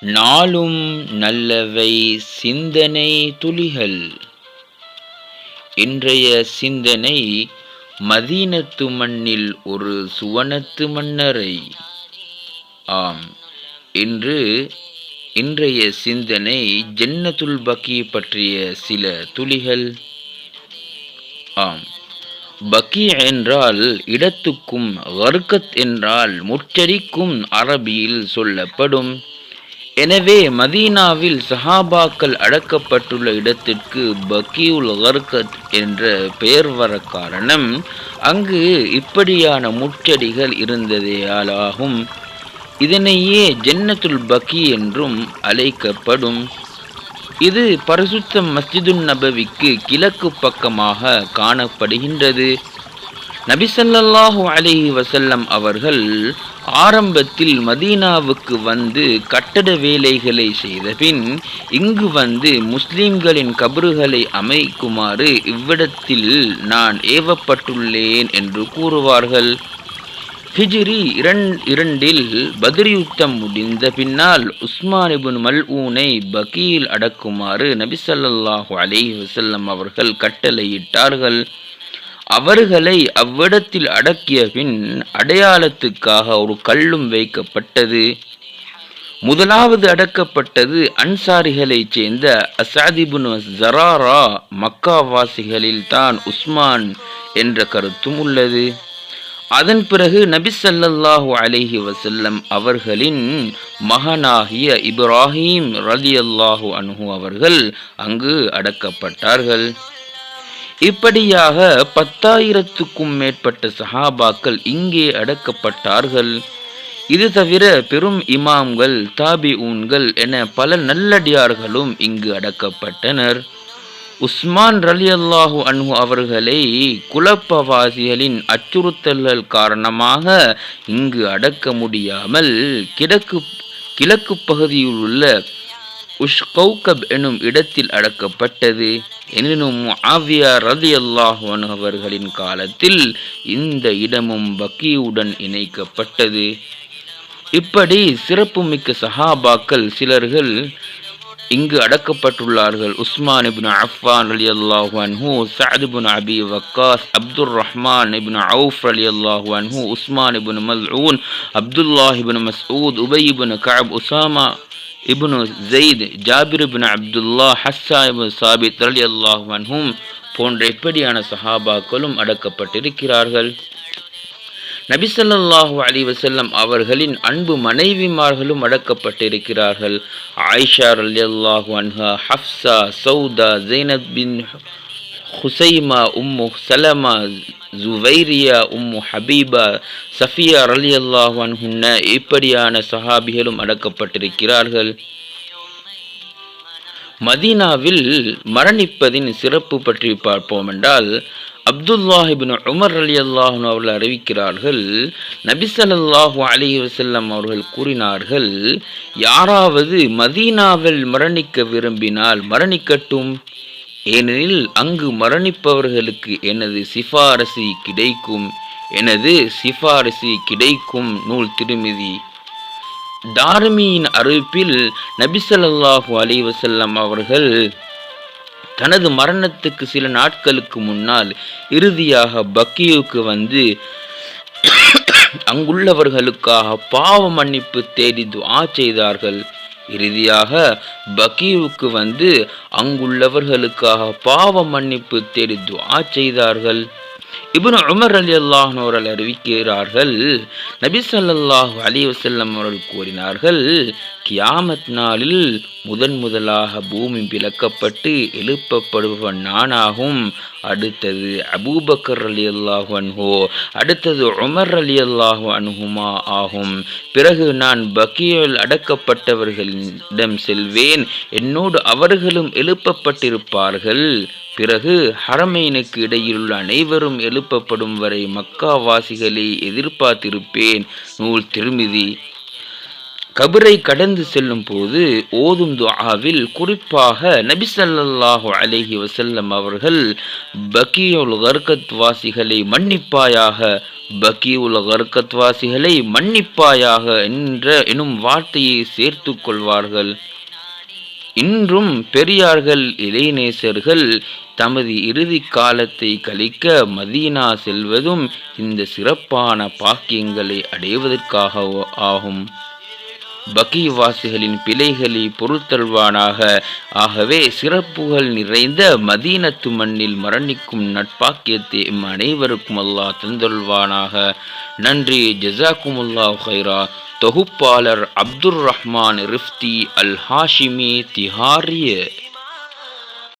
நாளும் நல்லவை சிந்தனை துளிகள். இன்றைய சிந்தனை மதீனத்து மண்ணில் ஒரு சுவனத்து மன்னரை. ஆம் இன்று இன்றைய சிந்தனை ஜன்னத்துல் பக்கி பற்றிய சில துளிகள். ஆம் பக்கி என்றால் இடத்துக்கும் வர்க்கத் என்றால் முச்சரிக்கும் அரபியில் சொல்லப்படும். எனவே மதீனாவில் சஹாபாக்கள் அடக்கப்பட்டுள்ள இடத்திற்கு பக்கியுல் ஹர்கத் என்ற பெயர் வர காரணம் அங்கு இப்படியான முற்றடிகள் இருந்ததையாலாகும். இதனையே ஜன்னத்துல் பக்கி என்றும் அழைக்கப்படும். இது பரிசுத்த மஸ்ஜிதுன் நபவிக்கு கிழக்கு பக்கமாக காணப்படுகின்றது. நபிசல்லாஹு அலி வசல்லம் அவர்கள் ஆரம்பத்தில் மதீனாவுக்கு வந்து கட்டட வேலைகளை செய்தபின் இங்கு வந்து முஸ்லிம்களின் கபறுகளை அமைக்குமாறு இவ்விடத்தில் நான் ஏவப்பட்டுள்ளேன் என்று கூறுவார்கள். ஹிஜிரி இரண்டில் பதிரியுத்தம் முடிந்த பின்னால் உஸ்மானிபுன் மல்ஊனை பகீல் அடக்குமாறு நபிசல்லாஹு அலி வசல்லம் அவர்கள் கட்டளையிட்டார்கள். அவர்களை அவ்விடத்தில் அடக்கிய பின் அடையாளத்துக்காக ஒரு கல்லும் வைக்கப்பட்டது. முதலாவது அடக்கப்பட்டது அன்சாரிகளைச் சேர்ந்த அசாதிபுன் ஜராரா மக்காவாசிகளில் தான் உஸ்மான் என்ற கருத்தும் உள்ளது. அதன் பிறகு நபி சல்லல்லாஹு அலிஹி வசல்லம் அவர்களின் மகனாகிய இப்ராஹிம் ரலி அல்லாஹு அனுஹு அவர்கள் அங்கு அடக்கப்பட்டார்கள். இப்படியாக பத்தாயிரத்துக்கும் மேற்பட்ட சஹாபாக்கள் இங்கே அடக்கப்பட்டார்கள். இது தவிர பெரும் இமாம்கள் தாபி ஊன்கள் என பல நல்லடியார்களும் இங்கு அடக்கப்பட்டனர். உஸ்மான் ரலி அல்லாஹு அன்ஹு அவர்களை குழப்பவாசிகளின் அச்சுறுத்தல்கள் காரணமாக இங்கு அடக்க முடியாமல் கிழக்கு கிழக்கு பகுதியில் உள்ள உஷ்கௌகப் எனும் இடத்தில் அடக்கப்பட்டது. எனினும் ஆவியா ரதி அல்லாஹன் அவர்களின் காலத்தில் இந்த இடமும் பக்கியுடன் இணைக்கப்பட்டது. இப்படி சிறப்புமிக்க சஹாபாக்கள் சிலர்கள் இங்கு அடக்கப்பட்டுள்ளார்கள். உஸ்மான் இபின் அஃபான் அலி அல்லாஹு who Saad Abi Waqqas Abdul Rahman ibn Auf அலி அல்லாஹு who Usman ibn Mazun Abdullah ibn Masood Ubay ibn Kaab Usama ibn Zaid Jabir ibn Abdullah Hassan ibn Thabit அலி அல்லாஹு போன்ற எப்படியான சஹாபாக்களும் அடக்கப்பட்டிருக்கிறார்கள். நபிசல்லாஹு அலி வசல்லம் அவர்களின் அன்பு மனைவிமார்களும் அடக்கப்பட்டிருக்கிறார்கள். ஆயிஷா அலி அல்லாஹு அன்ஹா ஹப்சா சௌதா ஜெய்னத் பின் ஹுசைமா உம்மு சலமா ஜுவைரியா உம்மு ஹபீபா சஃபியா அலி அல்லாஹான் ஹுன்ன இப்படியான சஹாபிகளும் அடக்கப்பட்டிருக்கிறார்கள். மதீனாவில் மரணிப்பதின் சிறப்பு பற்றி பார்ப்போம் என்றால் அப்துல்லாஹிபின் உமர் அலி அல்லாஹன் அவர்கள் அறிவிக்கிறார்கள் நபிசல்லாஹு அலி வசல்லம் அவர்கள் கூறினார்கள் யாராவது மதீனாவில் மரணிக்க விரும்பினால் மரணிக்கட்டும். ஏனெனில் அங்கு மரணிப்பவர்களுக்கு எனது சிபாரசி கிடைக்கும் எனது சிபாரசி கிடைக்கும் நூல் திருமிதி. தார்மியின் அறிவிப்பில் நபிசல்லாஹு அலி வசல்லம் அவர்கள் தனது மரணத்துக்கு சில நாட்களுக்கு முன்னால் இறுதியாக பக்கியுக்கு வந்து அங்குள்ளவர்களுக்காக பாவ மன்னிப்பு தேடி துவா செய்தார்கள். இறுதியாக பக்கியுக்கு வந்து அங்குள்ளவர்களுக்காக பாவ மன்னிப்பு தேடி துவா செய்தார்கள். இப்னு உமர் அலி அல்லாஹனோர்கள் அறிவிக்கிறார்கள் நபி சல்லாஹூ அலி வசல்லம் அவர்கள் கூறினார்கள் கியாமத் நாளில் முதன் முதலாக பூமி பிளக்கப்பட்டு எழுப்பப்படுபவன் நானாகும். அடுத்தது அபூபக்கர் அலி அல்லாஹு அன்ஹோ அடுத்தது உமர் அலி அல்லாஹு அன்ஹுமா ஆகும். பிறகு நான் பக்கியில் அடக்கப்பட்டவர்களிடம் செல்வேன். என்னோடு அவர்களும் எழுப்பப்பட்டிருப்பார்கள். பிறகு ஹரமைனுக்கு இடையிலுள்ள அனைவரும் எழுப்பப்படும் வரை மக்காவாசிகளை எதிர்பார்த்திருப்பேன். நூல் திருமிதி கபரை கடந்து செல்லும் போது ஓதும் துஆவில் குறிப்பாக நபி சல்லாஹு அலஹி வசல்லம் அவர்கள் பக்கியுல் கர்கத் வாசிகளை மன்னிப்பாயாக பக்கீவுல் கர்கத்வாசிகளை மன்னிப்பாயாக என்ற எனும் வார்த்தையை சேர்த்து கொள்வார்கள். இன்றும் பெரியார்கள் இளைநேசர்கள் தமது இறுதி காலத்தை கழிக்க மதீனா செல்வதும் இந்த சிறப்பான பாக்கியங்களை அடைவதற்காக ஆகும். பகீவாசிகளின் பிழைகளை பொறுத்தல்வானாக ஆகவே சிறப்புகள் நிறைந்த மதீனத்து மண்ணில் மரணிக்கும் நட்பாக்கியத்தை எம் அனைவருக்கும் அல்லாஹ் தந்தொல்வானாக நன்றி. ஜசாக்குமுல்லா ஹைரா தொகுப்பாளர் அப்துர் ரஹ்மான் ரிஃப்தி அல் ஹாஷிமி திஹாரிய.